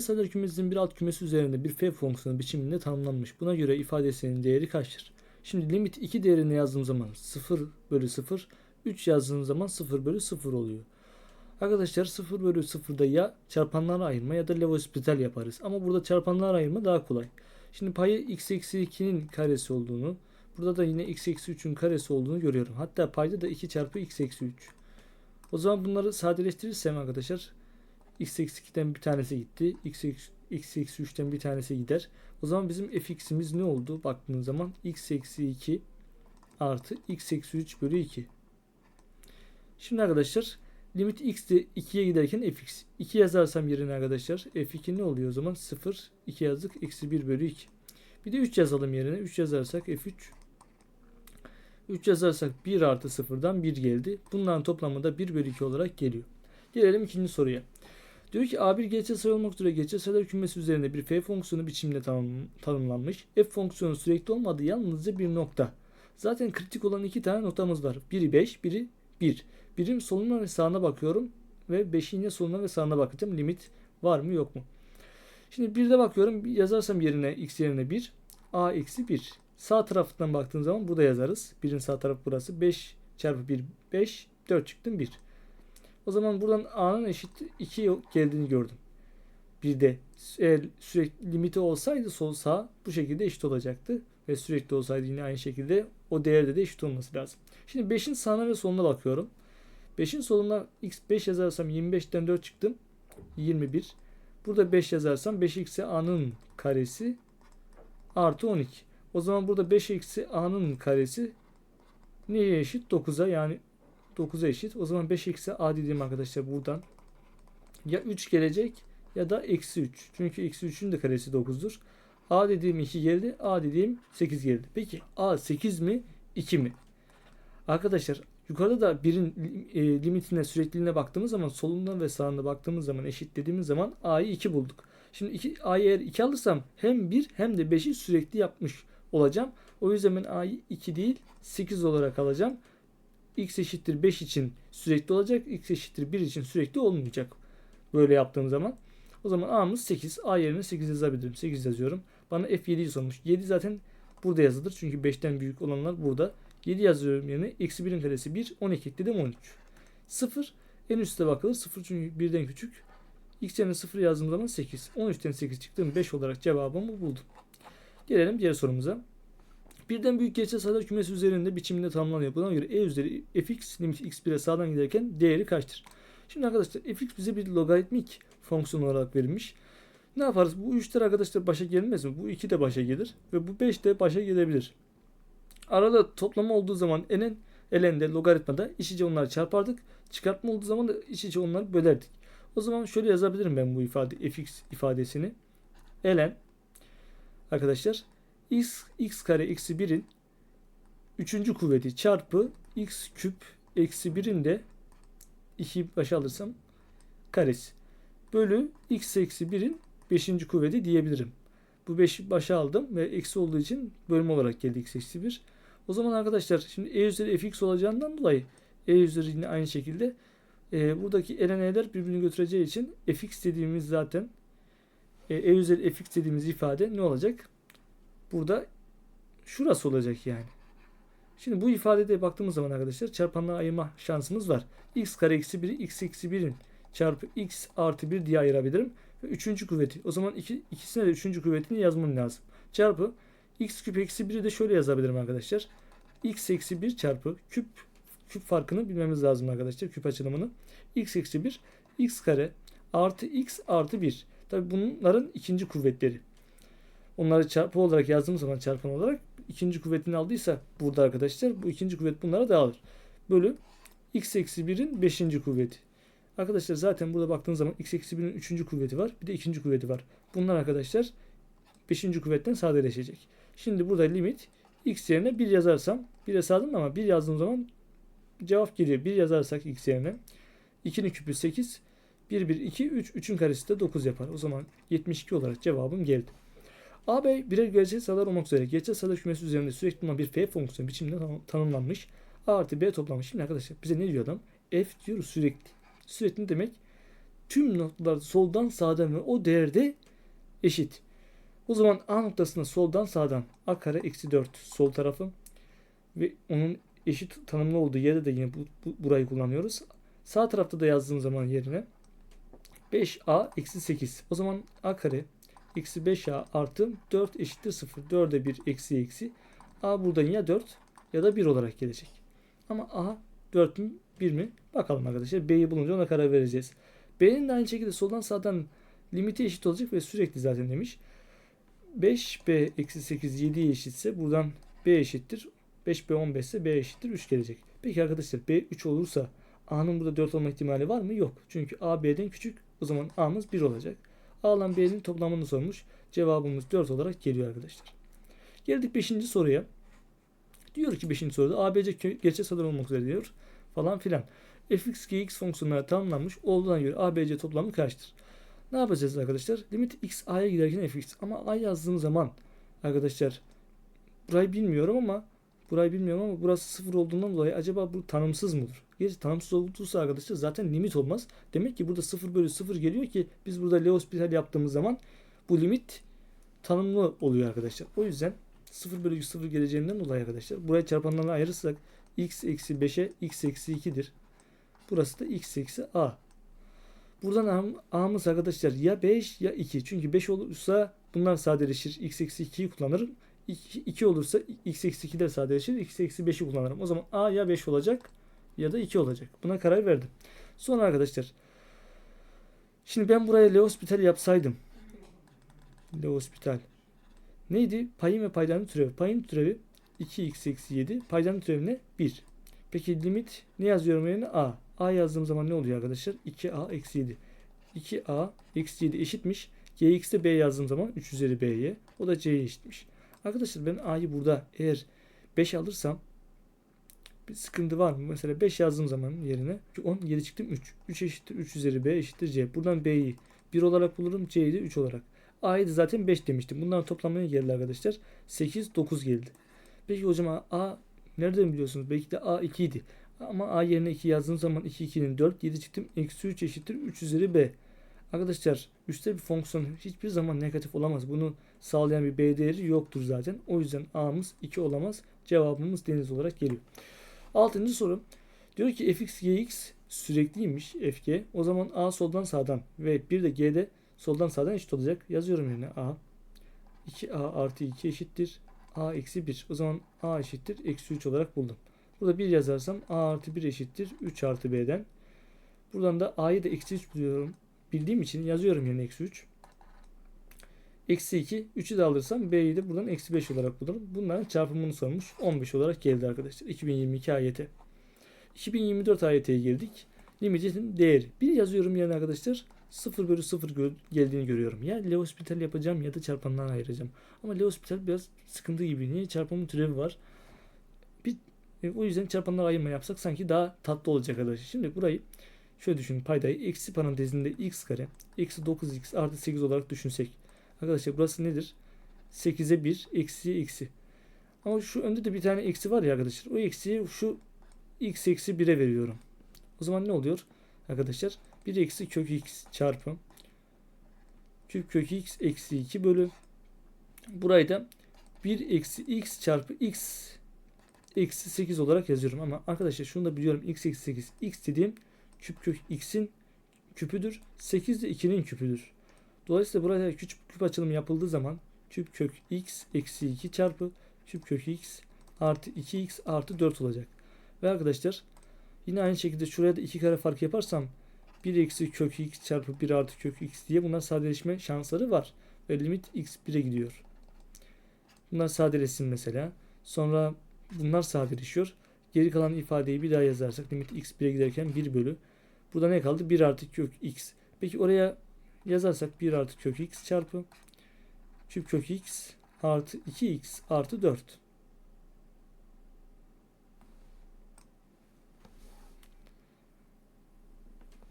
Sayılar kümesinin bir alt kümesi üzerinde bir f fonksiyonu biçiminde tanımlanmış. Buna göre ifadesinin değeri kaçtır? Şimdi limit 2 değerini yazdığım zaman 0 bölü 0, 3 yazdığım zaman 0 bölü 0 oluyor. Arkadaşlar 0 bölü 0'da ya çarpanlara ayırma ya da Levo-Spital yaparız. Ama burada çarpanlara ayırma daha kolay. Şimdi payı x eksi 2'nin karesi olduğunu, burada da yine x eksi 3'ün karesi olduğunu görüyorum. Hatta payda da 2 çarpı x eksi 3. O zaman bunları sadeleştirirsem arkadaşlar x eksi 2'den bir tanesi gitti. x eksi, x eksi 3'ten bir tanesi gider. O zaman bizim fx'imiz ne oldu? Baktığınız zaman x eksi 2 artı x eksi 3 bölü 2. Şimdi arkadaşlar limit x de 2'ye giderken fx. 2 yazarsam yerine arkadaşlar f2 ne oluyor o zaman? 0, 2 yazdık. Eksi 1 bölü 2. Bir de 3 yazalım yerine. 3 yazarsak f3. 3 yazarsak 1 artı 0'dan 1 geldi. Bunların toplamı da 1 bölü 2 olarak geliyor. Gelelim ikinci soruya. Diyor ki A1 gerçel sayı olmak üzere gerçel sayılar kümesi üzerinde bir f fonksiyonu biçiminde tanım, tanımlanmış. F fonksiyonu sürekli olmadığı yalnızca bir nokta. Zaten kritik olan iki tane noktamız var. Biri 5, biri 1. Birim soluna ve sağına bakıyorum ve 5'in yine soluna ve sağına bakacağım. Limit var mı yok mu? Şimdi bir bakıyorum yazarsam yerine x yerine 1 a eksi 1. Sağ taraftan baktığım zaman burada yazarız. Birin sağ tarafı burası. 5 çarpı 1 5 4 çıktım 1. O zaman buradan a'nın eşit 2 geldiğini gördüm. Bir de eğer sürekli limiti olsaydı sol sağ bu şekilde eşit olacaktı. Ve sürekli olsaydı yine aynı şekilde o değerde de eşit olması lazım. Şimdi 5'in sağına ve soluna bakıyorum. 5'in soluna x 5 yazarsam 25'ten 4 çıktım. 21. Burada 5 yazarsam 5 eksi a'nın karesi artı 12. O zaman burada 5 eksi a'nın karesi neye eşit? 9'a yani 9'a eşit. O zaman 5 eksi a dediğim arkadaşlar buradan ya 3 gelecek ya da eksi 3. Çünkü eksi 3'ün de karesi 9'dur. A dediğim 2 geldi. A dediğim 8 geldi. Peki A 8 mi 2 mi? Arkadaşlar yukarıda da birin e, limitine sürekliliğine baktığımız zaman solundan ve sağına baktığımız zaman eşitlediğimiz zaman A'yı 2 bulduk. Şimdi 2, A'yı eğer 2 alırsam hem 1 hem de 5'i sürekli yapmış olacağım. O yüzden ben A'yı 2 değil 8 olarak alacağım. X eşittir 5 için sürekli olacak. X eşittir 1 için sürekli olmayacak. Böyle yaptığım zaman. O zaman A'mız 8. A yerine 8 yazabilirim. 8 yazıyorum. Bana F7'yi sormuş. 7 zaten burada yazılır. Çünkü 5'ten büyük olanlar burada. 7 yazıyorum yerine. Eksi 1'in karesi 1. 12 ekledim 13. 0 en üstte bakılır. 0 çünkü 1'den küçük. X yerine 0 yazdığım zaman 8. 13'ten 8 çıktım. 5 olarak cevabımı buldum. Gelelim diğer sorumuza. Birden büyük gerçel sayılar kümesi üzerinde biçiminde tanımlanıyor. Buna göre e üzeri fx limit x1'e sağdan giderken değeri kaçtır? Şimdi arkadaşlar fx bize bir logaritmik fonksiyon olarak verilmiş. Ne yaparız? Bu 3'ler arkadaşlar başa gelmez mi? Bu 2 de başa gelir ve bu 5 de başa gelebilir. Arada toplama olduğu zaman enen elende logaritmada iç içe onları çarpardık. Çıkartma olduğu zaman da iç içe onları bölerdik. O zaman şöyle yazabilirim ben bu ifade fx ifadesini. Elen arkadaşlar x, x kare eksi 1'in 3. kuvveti çarpı x küp eksi 1'in de 2 başa alırsam karesi. Bölü x eksi 1'in 5. kuvveti diyebilirim. Bu 5'i başa aldım ve eksi olduğu için bölüm olarak geldi x eksi 1. O zaman arkadaşlar şimdi e üzeri fx olacağından dolayı e üzeri yine aynı şekilde e, buradaki eleneler birbirini götüreceği için fx dediğimiz zaten e, e üzeri fx dediğimiz ifade ne olacak? Burada şurası olacak yani. Şimdi bu ifadede baktığımız zaman arkadaşlar çarpanlara ayırma şansımız var. x kare eksi 1'i x eksi 1'in çarpı x artı 1 diye ayırabilirim. Ve üçüncü kuvveti. O zaman iki, ikisine de üçüncü kuvvetini yazmam lazım. Çarpı x küp eksi 1'i de şöyle yazabilirim arkadaşlar. x eksi 1 çarpı küp küp farkını bilmemiz lazım arkadaşlar. Küp açılımını. x eksi 1 x kare artı x artı 1. Tabi bunların ikinci kuvvetleri. Onları çarpı olarak yazdığımız zaman çarpan olarak ikinci kuvvetini aldıysa burada arkadaşlar bu ikinci kuvvet bunlara dağılır. Bölü x eksi 1'in 5. kuvveti. Arkadaşlar zaten burada baktığınız zaman x eksi 1'in 3. kuvveti var. Bir de ikinci kuvveti var. Bunlar arkadaşlar 5. kuvvetten sadeleşecek. Şimdi burada limit x yerine 1 yazarsam 1'e sağdım ama 1 yazdığım zaman cevap geliyor. 1 yazarsak x yerine 2'nin küpü 8 1 1 2 3 3'ün karesi de 9 yapar. O zaman 72 olarak cevabım geldi. AB birer gerçel sayılar olmak üzere gerçel sayılar kümesi üzerinde sürekli bulunan bir f fonksiyonu biçiminde tanımlanmış. A artı B toplamış. Şimdi arkadaşlar bize ne diyor adam? F diyor sürekli. Sürekli demek? tüm noktalar soldan sağdan ve o değerde eşit. O zaman A noktasına soldan sağdan A kare eksi 4 sol tarafı ve onun eşit tanımlı olduğu yerde de yine bu, bu- burayı kullanıyoruz. Sağ tarafta da yazdığım zaman yerine 5A eksi 8. O zaman A kare eksi 5A artı 4 eşittir 0. 4'e 1 eksi eksi. A buradan ya 4 ya da 1 olarak gelecek. Ama A 4 mü 1 mi? Bakalım arkadaşlar. B'yi bulunca ona karar vereceğiz. B'nin de aynı şekilde soldan sağdan limiti eşit olacak ve sürekli zaten demiş. 5B eksi 8 7'ye eşitse buradan B eşittir. 5B 15 ise B eşittir 3 gelecek. Peki arkadaşlar B 3 olursa A'nın burada 4 olma ihtimali var mı? Yok. Çünkü A B'den küçük. O zaman A'mız 1 olacak. A ile B'nin toplamını sormuş. Cevabımız 4 olarak geliyor arkadaşlar. Geldik 5. soruya. Diyor ki 5. soruda ABC gerçek sayılar olmak üzere diyor. Falan filan. fx, gx fonksiyonları tanımlanmış olduğuna göre ABC toplamı kaçtır? Ne yapacağız arkadaşlar? Limit x a'ya giderken fx. Ama a yazdığım zaman arkadaşlar burayı bilmiyorum ama burayı bilmiyorum ama burası sıfır olduğundan dolayı acaba bu tanımsız mıdır? Gerçi tanımsız olduysa arkadaşlar zaten limit olmaz. Demek ki burada 0 bölü 0 geliyor ki biz burada L'Hospital yaptığımız zaman bu limit tanımlı oluyor arkadaşlar. O yüzden 0 bölü 0 geleceğinden dolayı arkadaşlar burayı çarpanlarına ayırırsak x eksi 5'e x eksi 2'dir. Burası da x eksi a. Buradan a'mız arkadaşlar ya 5 ya 2. Çünkü 5 olursa bunlar sadeleşir. x eksi 2'yi kullanırım. 2, 2 olursa x eksi 2'ler sadeleşir. x eksi 5'i kullanırım. O zaman a ya 5 olacak ya da 2 olacak. Buna karar verdim. Sonra arkadaşlar şimdi ben buraya L'Hospital yapsaydım L'Hospital neydi? Payın ve paydanın türevi. Payın türevi 2x eksi 7. Paydanın türevi ne? 1. Peki limit ne yazıyorum yerine? A. A yazdığım zaman ne oluyor arkadaşlar? 2A eksi 7. 2A eksi 7 eşitmiş. Gx'te B yazdığım zaman 3 üzeri B'ye. O da C'ye eşitmiş. Arkadaşlar ben A'yı burada eğer 5 alırsam bir sıkıntı var mı? Mesela 5 yazdığım zaman yerine 10 geri çıktım 3. 3 eşittir 3 üzeri B eşittir C. Buradan B'yi 1 olarak bulurum. C'yi de 3 olarak. A'yı da zaten 5 demiştim. Bunların toplamına geldi arkadaşlar. 8, 9 geldi. Peki hocam A nereden biliyorsunuz? Belki de A 2 idi. Ama A yerine 2 yazdığım zaman 2 2'nin 4 7 çıktım. Eksi 3 eşittir 3 üzeri B. Arkadaşlar üstel bir fonksiyon hiçbir zaman negatif olamaz. Bunu sağlayan bir B değeri yoktur zaten. O yüzden A'mız 2 olamaz. Cevabımız deniz olarak geliyor. Altıncı soru. Diyor ki fx gx sürekliymiş fg. O zaman A soldan sağdan ve bir de G'de soldan sağdan eşit olacak. Yazıyorum yerine A. 2A artı 2 eşittir. A eksi 1. O zaman A eşittir. Eksi 3 olarak buldum. Burada 1 yazarsam A artı 1 eşittir. 3 artı B'den. Buradan da A'yı da eksi 3 buluyorum. Bildiğim için yazıyorum yerine eksi 3. Eksi 2. 3'ü de alırsam B'yi de buradan eksi 5 olarak bulurum. Bunların çarpımını sormuş. 15 olarak geldi arkadaşlar. 2022 AYT. 2024 AYT'ye girdik. Limitin değeri. Bir yazıyorum yerine arkadaşlar. 0 bölü 0 gö- geldiğini görüyorum. Ya L'Hospital yapacağım ya da çarpanlarına ayıracağım. Ama L'Hospital biraz sıkıntı gibi. Niye? Çarpımın türevi var. Bir, e, o yüzden çarpanlara ayırma yapsak sanki daha tatlı olacak arkadaşlar. Şimdi burayı şöyle düşünün. Paydayı eksi parantezinde x kare eksi 9x artı 8 olarak düşünsek. Arkadaşlar burası nedir? 8'e 1 eksiye eksi. Ama şu önde de bir tane eksi var ya arkadaşlar. O eksiyi şu x eksi 1'e veriyorum. O zaman ne oluyor? Arkadaşlar 1 eksi kök x çarpı küp kök x eksi 2 bölü burayı da 1 eksi x çarpı x eksi 8 olarak yazıyorum. Ama arkadaşlar şunu da biliyorum. x eksi 8. x dediğim küp kök x'in küpüdür. 8 de 2'nin küpüdür. Dolayısıyla burada küçük küp açılımı yapıldığı zaman küp kök x eksi 2 çarpı küp kök x artı 2x artı 4 olacak. Ve arkadaşlar yine aynı şekilde şuraya da 2 kare fark yaparsam 1 eksi kök x çarpı 1 artı kök x diye bunlar sadeleşme şansları var. Ve limit x 1'e gidiyor. Bunlar sadeleşsin mesela. Sonra bunlar sadeleşiyor. Geri kalan ifadeyi bir daha yazarsak limit x 1'e giderken 1 bölü. Burada ne kaldı? 1 artı kök x. Peki oraya yazarsak 1 artı kök x çarpı küp kök x artı 2x artı 4.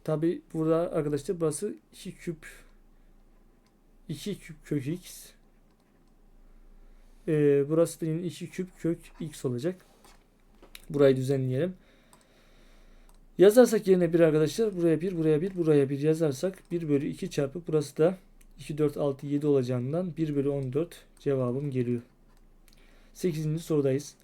Tabi burada arkadaşlar burası 2 küp 2 küp kök x ee, burası da yine 2 küp kök x olacak. Burayı düzenleyelim. Yazarsak yerine 1 arkadaşlar. Buraya 1, buraya 1, buraya 1 yazarsak 1 bölü 2 çarpı burası da 2, 4, 6, 7 olacağından 1 bölü 14 cevabım geliyor. 8. sorudayız.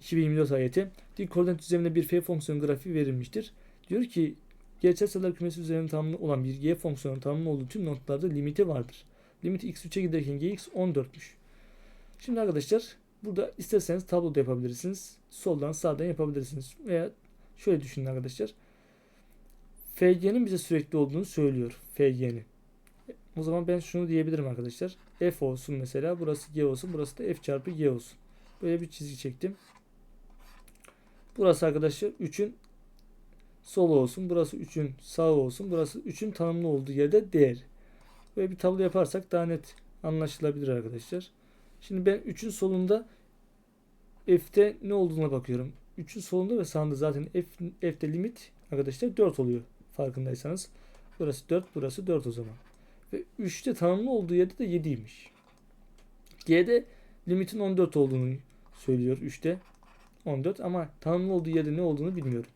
2024 ayeti. Dik koordinat düzleminde bir f fonksiyon grafiği verilmiştir. Diyor ki gerçel sayılar kümesi üzerinde tamamlı olan bir y fonksiyonun tamamlı olduğu tüm noktalarda limiti vardır. Limit x3'e giderken gx 14'müş. Şimdi arkadaşlar burada isterseniz tabloda yapabilirsiniz. Soldan sağdan yapabilirsiniz. Veya şöyle düşünün arkadaşlar. FG'nin bize sürekli olduğunu söylüyor. FG'nin. O zaman ben şunu diyebilirim arkadaşlar. F olsun mesela. Burası G olsun. Burası da F çarpı G olsun. Böyle bir çizgi çektim. Burası arkadaşlar 3'ün solu olsun. Burası 3'ün sağı olsun. Burası 3'ün tanımlı olduğu yerde değer. Böyle bir tablo yaparsak daha net anlaşılabilir arkadaşlar. Şimdi ben 3'ün solunda F'te ne olduğuna bakıyorum. 3'ün solunda ve sağında zaten F, F'te limit arkadaşlar 4 oluyor. Farkındaysanız. Burası 4, burası 4 o zaman. Ve 3'te tanımlı olduğu yerde de 7'ymiş. G'de limitin 14 olduğunu söylüyor 3'te. 14 ama tanımlı olduğu yerde ne olduğunu bilmiyorum.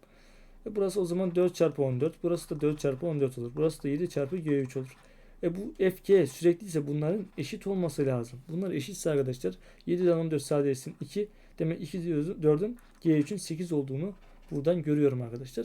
E burası o zaman 4 çarpı 14. Burası da 4 çarpı 14 olur. Burası da 7 çarpı G3 olur. E bu FG sürekliyse bunların eşit olması lazım. Bunlar eşitse arkadaşlar 7'den 14 sadeleşsin 2. Demek 2 4'ün G3'ün 8 olduğunu buradan görüyorum arkadaşlar.